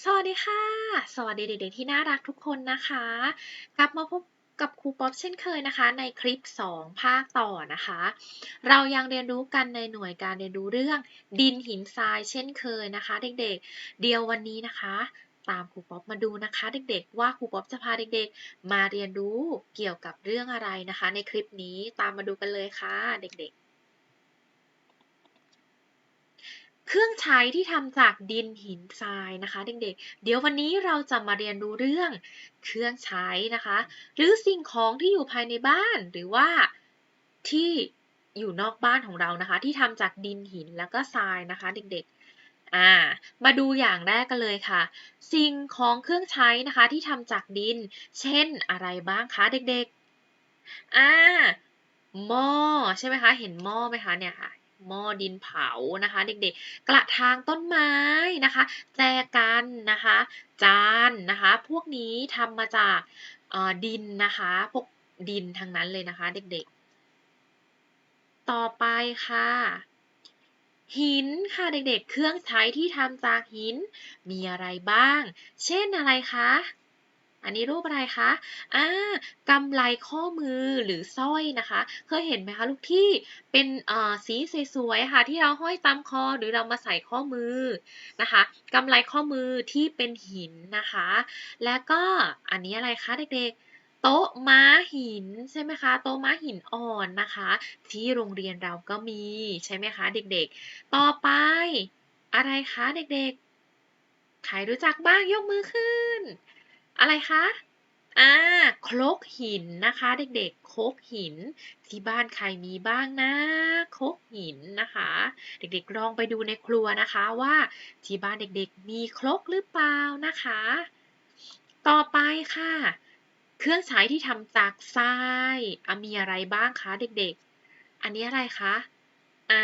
สวัสดีค่ะ สวัสดีเด็กๆที่น่ารักทุกคนนะคะ กลับมาพบกับครูป๊อปเช่นเคยนะคะ ในคลิป 2 ภาคต่อนะคะ เรายังเรียนรู้กันในหน่วยการเรียนรู้เรื่องดินหินทรายเช่นเคยนะคะ เด็กๆ เดี๋ยววันนี้นะคะ ตามครูป๊อปมาดูนะคะ เด็กๆ ว่าครูป๊อปจะพาเด็กๆ มาเรียนรู้เกี่ยวกับเรื่องอะไรนะคะ ในคลิปนี้ตามมาดูกันเลยค่ะ เด็กๆ เครื่องใช้ที่ทำจากดินหินทรายนะคะ เด็กๆ เดี๋ยววันนี้เราจะมาเรียนรู้เรื่องเครื่องใช้นะคะ หรือสิ่งของที่อยู่ภายในบ้านหรือว่าที่อยู่นอกบ้านของเรานะคะ ที่ทำจากดินหินแล้วก็ทรายนะคะ เด็กๆอ่ามาดูอย่างแรกกันเลยค่ะ สิ่งของเครื่องใช้นะคะที่ทำจากดิน เช่นอะไรบ้างคะเด็กๆอ่าหม้อใช่ไหมคะ เห็นหม้อไหมคะเนี่ยค่ะ หม้อดินเผานะคะ เด็กๆ กระถางต้นไม้นะคะ แจกันนะคะ จานนะคะ พวกนี้ทำมาจากดินนะคะ พวกดินทั้งนั้นเลยนะคะ เด็กๆ ต่อไปค่ะหินค่ะเด็กๆ เครื่องใช้ที่ทำจากหินมีอะไรบ้าง เช่นอะไรคะ อันนี้รูปอะไรคะอ่ากำไลข้อมือหรือสร้อยนะคะ เคยเห็นไหมคะลูกที่เป็นอ่อสีสวยๆค่ะที่เราห้อยตามคอหรือเรามาใส่ข้อมือนะคะกำไลข้อมือที่เป็นหินนะคะ แล้วก็อันนี้อะไรคะเด็กๆโต๊ะม้าหินใช่ไหมคะ โต๊ะม้าหินอ่อนนะคะ ที่โรงเรียนเราก็มีใช่ไหมคะ เด็กๆ ต่อไป อะไรคะเด็กๆ ใครรู้จักบ้างยกมือขึ้น อะไรคะอ่าครกหินนะคะ เด็กๆครกหิน ที่บ้านใครมีบ้างนะครกหินนะคะ เด็กๆลองไปดูในครัวนะคะว่าที่บ้านเด็กๆมีครกหรือเปล่านะคะ ต่อไปค่ะ เครื่องใช้ที่ทำจากทรายมีอะไรบ้างคะเด็กๆ อันนี้อะไรคะอ่า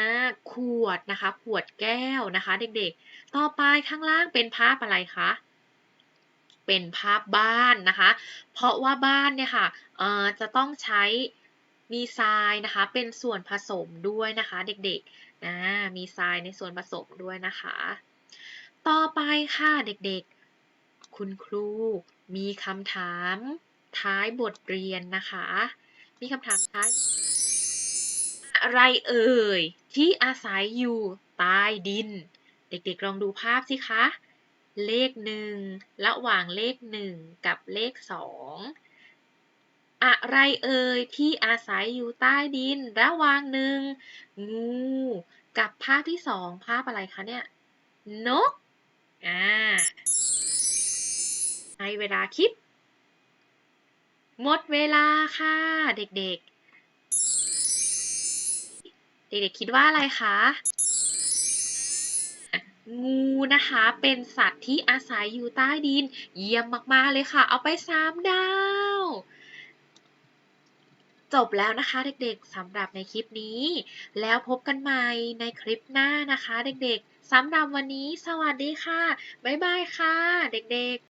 ขวดนะคะ ขวดแก้วนะคะ เด็กๆ ต่อไปข้างล่างเป็นภาพอะไรคะ เป็นภาพบ้านนะคะ เพราะว่าบ้านเนี่ยค่ะจะต้องใช้มีทรายนะคะ เป็นส่วนผสมด้วยนะคะเด็กๆนะมีทรายในส่วนผสมด้วยนะคะ ต่อไปค่ะเด็กๆ คุณครูมีคำถามท้ายบทเรียนนะคะ มีคำถามท้าย อะไรเอ่ยที่อาศัยอยู่ใต้ดิน เด็กๆลองดูภาพสิคะ เลขหนึ่งระหว่างเลขหนึ่งกับเลขสองอะไรเอ่ยที่อาศัยอยู่ใต้ดินระหว่างหนึ่งงูกับภาพที่สองภาพอะไรคะเนี่ย นกอ่าให้เวลาคิด หมดเวลาค่ะ เด็กๆ เด็กๆ คิดว่าอะไรคะ งูนะคะ เป็นสัตว์ที่อาศัยอยู่ใต้ดิน เยี่ยมมาก ๆ เลยค่ะ เอาไปสามดาว จบแล้วนะคะเด็กๆสำหรับในคลิปนี้ แล้วพบกันใหม่ในคลิปหน้านะคะ เด็กๆสำหรับวันนี้สวัสดีค่ะ บ๊ายบายค่ะ เด็กๆ